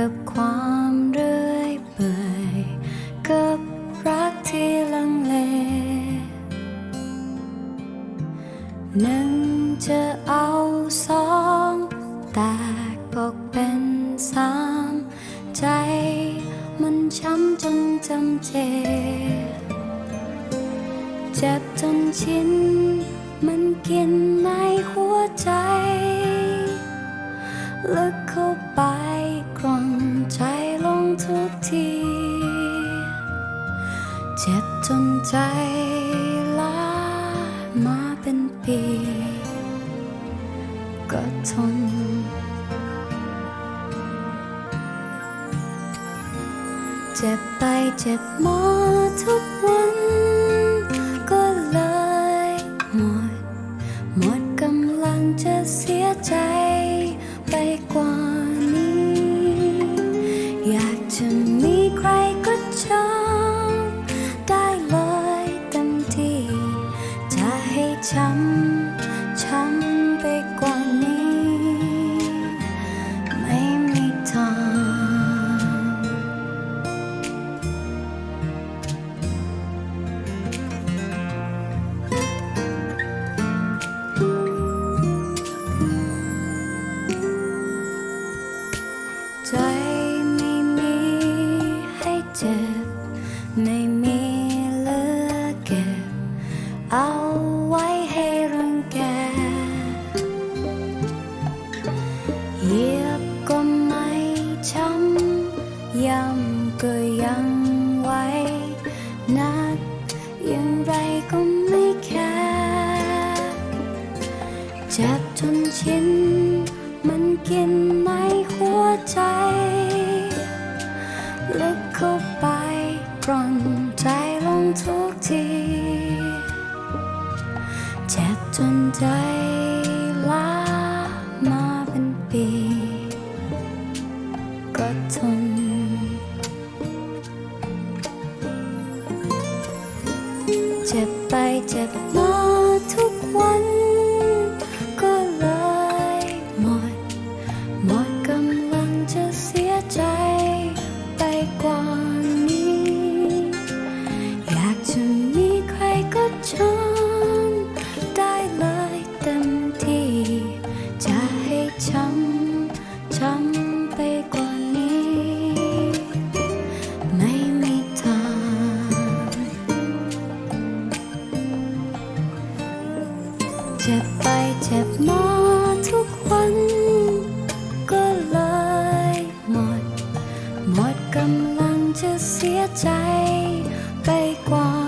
กับความเรื่อยเปื่อยกับรักที่ลังเลหนึ่งจะเอาสองแต่ก็เป็นสามใจมันช้ำจนจำเจ เจ็บจนชินมันกินในหัวใจลึก ใจล้ามาเป็นปี ก็ทน เจ็บไปเจ็บมาทุกวัน ก็เลยหมด หมดกำลังจะเสียใจ ไว้นักอย่างไรก็ไม่แคร์เจ็บจนชินมันกินในหัวใจลึกเข้าไปกร่อนใจลงทุกที เจ็บจนใจล้ามาเป็นปี ก็ทน เจ็บมาทุกวัน จ็บไปเจ็บมาทุกวัน ก็เลยหมด หมดกำลังจะเสียใจไปกว่า